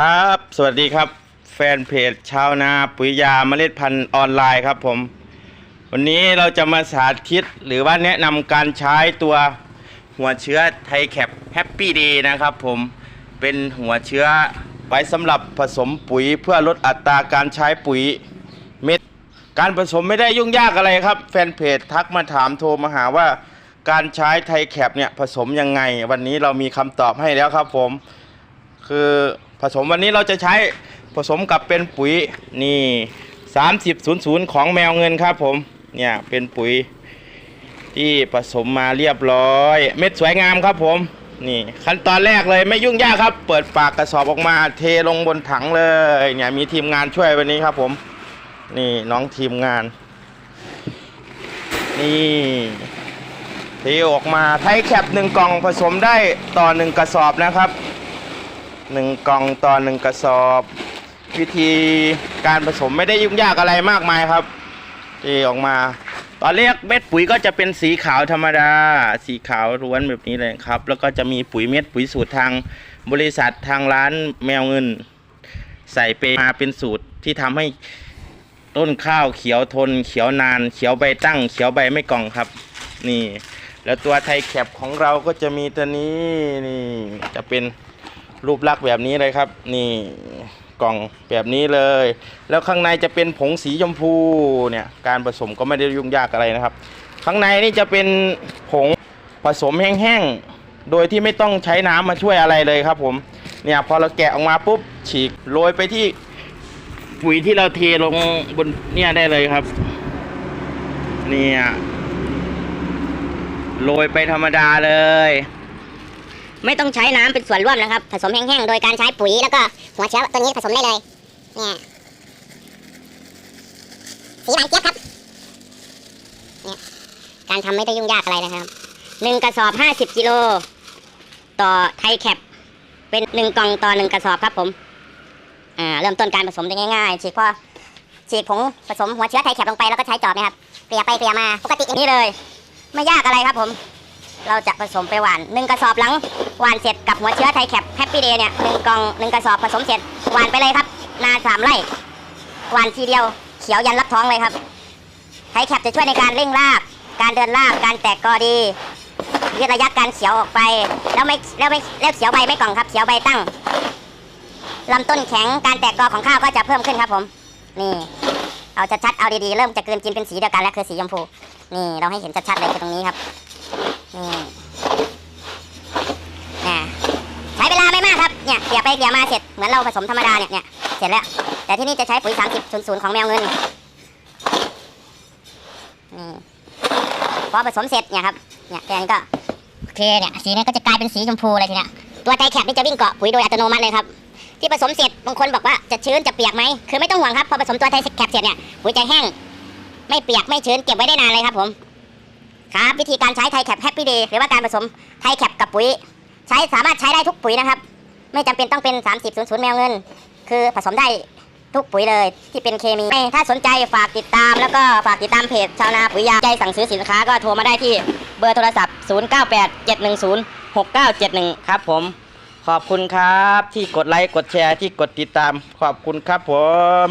ครับ สวัสดีครับ แฟนเพจชาวนาปุ๋ยยาเมล็ดพันธุ์ออนไลน์ครับผม วันนี้เราจะมาสาธิตหรือว่าแนะนำการใช้ตัวหัวเชื้อไทแคปแฮปปี้ดีนะครับผมเป็นหัวเชื้อไว้สำหรับผสมปุ๋ยเพื่อลดอัตราการใช้ปุ๋ยเม็ด การผสมไม่ได้ยุ่งยากอะไรครับ แฟนเพจทักมาถามโทรมาหาว่า การใช้ไทแคปเนี่ยผสมยังไง วันนี้เรามีคำตอบให้แล้วครับผม คือ ผสมวันนี้เราจะใช้ผสมกับเป็นปุ๋ยนี่3000ของแมวเงินครับผมเนี่ยเป็นปุ๋ยที่ผสมมาเรียบร้อย เม็ดสวยงามครับผมนี่ขั้นตอนแรกเลยไม่ยุ่งยากครับ เปิดปากกระสอบออกมาเทลงบนถังเลยเนี่ยมีทีมงานช่วยวันนี้ครับผม นี่น้องทีมงาน นี่เทออกมาไทยแคปหนึ่งกล่องผสมได้ต่อหนึ่งกระสอบนะครับ หนึ่งกล่องต่อหนึ่งกระสอบ วิธีการผสมไม่ได้ยุ่งยากอะไรมากมายครับเทออกมา ตอนแรกเม็ดปุ๋ยก็จะเป็นสีขาวธรรมดา สีขาวล้วนแบบนี้เลยครับ แล้วก็จะมีปุ๋ยเม็ดปุ๋ยสูตรทางบริษัททางร้านแมวเงิน ใส่ไปมาเป็นสูตรที่ทำให้ต้นข้าวเขียวทน เขียวนาน เขียวใบตั้ง เขียวใบไม่กล่องครับ นี่ แล้วตัวไทยแคปของเราก็จะมีตัวนี้นี่จะเป็น รูปลักษณ์แบบนี้เลยครับ นี่กล่องแบบนี้เลย แล้วข้างในจะเป็นผงสีชมพูเนี่ยการผสมก็ไม่ได้ยุ่งยากอะไรนะครับ ข้างในนี่จะเป็นผงผสมแห้งๆโดยที่ไม่ต้องใช้น้ำมาช่วยอะไรเลยครับ ผมเนี่ยพอเราแกะออกมาปุ๊บฉีกโรยไปที่ปุ๋ยที่เราเทลงบนเนี่ยได้เลยครับ เนี่ยโรยไปธรรมดาเลย ไม่ต้องใช้น้ำเป็นส่วนร่วมนะครับ ผสมแห้งๆ โดยการใช้ปุ๋ยแล้วก็หัวเชื้อตัวนี้ผสมได้เลยเนี่ยสีหวานเจี๊ยบครับเนี่ยการทำไม่ได้ยุ่งยากอะไรนะครับหนึ่งกระสอบห้าสิบกิโลต่อไทยแคปเป็นหนึ่งกล่องต่อหนึ่งกระสอบครับผมอ่าเริ่มต้นการผสมได้ง่ายๆฉีกพอฉีกผงผสมหัวเชื้อไทยแคปลงไปแล้วก็ใช้จอบนะครับเกลี่ยไปเกลี่ยมาปกติอย่างนี้เลย ไม่ยากอะไรครับผม เราจะผสมไปหวานหนึ่งกระสอบหลังหวานเสร็จกับหัวเชื้อไทยแคปแฮปปี้เดย์เนี่ยหนึ่งกล่องหนึ่งกระสอบผสมเสร็จหวานไปเลยครับ นาสามไร่หวานทีเดียวเขียวยันรับท้องเลยครับไทยแคปจะช่วยในการเร่งราก การเดินรากการแตกกอดียืดระยะการเขียวออกไป แล้วไม่แล้วไม่แล้วเขียวใบไม่กล่องครับเขียวใบตั้งลำต้นแข็งการแตกกอของข้าวก็จะเพิ่มขึ้นครับผม นี่เอาชัดๆเอาดีๆเริ่มจะกลืนกินเป็นสีเดียวกันแล้วคือสีชมพู นี่เราให้เห็นชัดๆเลยคือตรงนี้ครับ นี่ใช้เวลาไม่มากครับ เนี่ยเกลี่ยไปเกลี่ยมาเสร็จ เหมือนเราผสมธรรมดาเนี่ยเนี่ยเสร็จแล้ว แต่ที่นี่จะใช้ปุ๋ย30 00ของแมวเงิน นี่พอผสมเสร็จเนี่ยครับ เนี่ยแค่นี้ก็โอเคเนี่ย สีนี้ก็จะกลายเป็นสีชมพูเลยทีเนี้ย ตัวไตแคปนี่จะวิ่งเกาะปุ๋ยโดยอัตโนมัติเลยครับที่ผสมเสร็จบางคนบอกว่าจะชื้นจะเปียกไหมคือไม่ต้องห่วงครับพอผสมตัวไทแคปเสร็จเนี่ยปุ๋ยจะแห้ง ไม่เปียกไม่ชื้นเก็บไว้ได้นานเลยครับผม ครับวิธีการใช้ไทยแคปแฮปปี้เดย์หรือว่าการผสมไทยแคปกับปุ๋ย ใช้สามารถใช้ได้ทุกปุ๋ยนะครับ ไม่จำเป็นต้องเป็น 30 00 แมวเงิน คือผสมได้ทุกปุ๋ยเลยที่เป็นเคมี ถ้าสนใจฝากติดตามแล้วก็ฝากติดตามเพจชาวนาปุ๋ยยาใจสั่งซื้อสินค้าก็โทรมาได้ที่เบอร์โทรศัพท์ 0987106971 ครับผม ขอบคุณครับที่กดไลค์กดแชร์ที่กดติดตาม ขอบคุณครับผม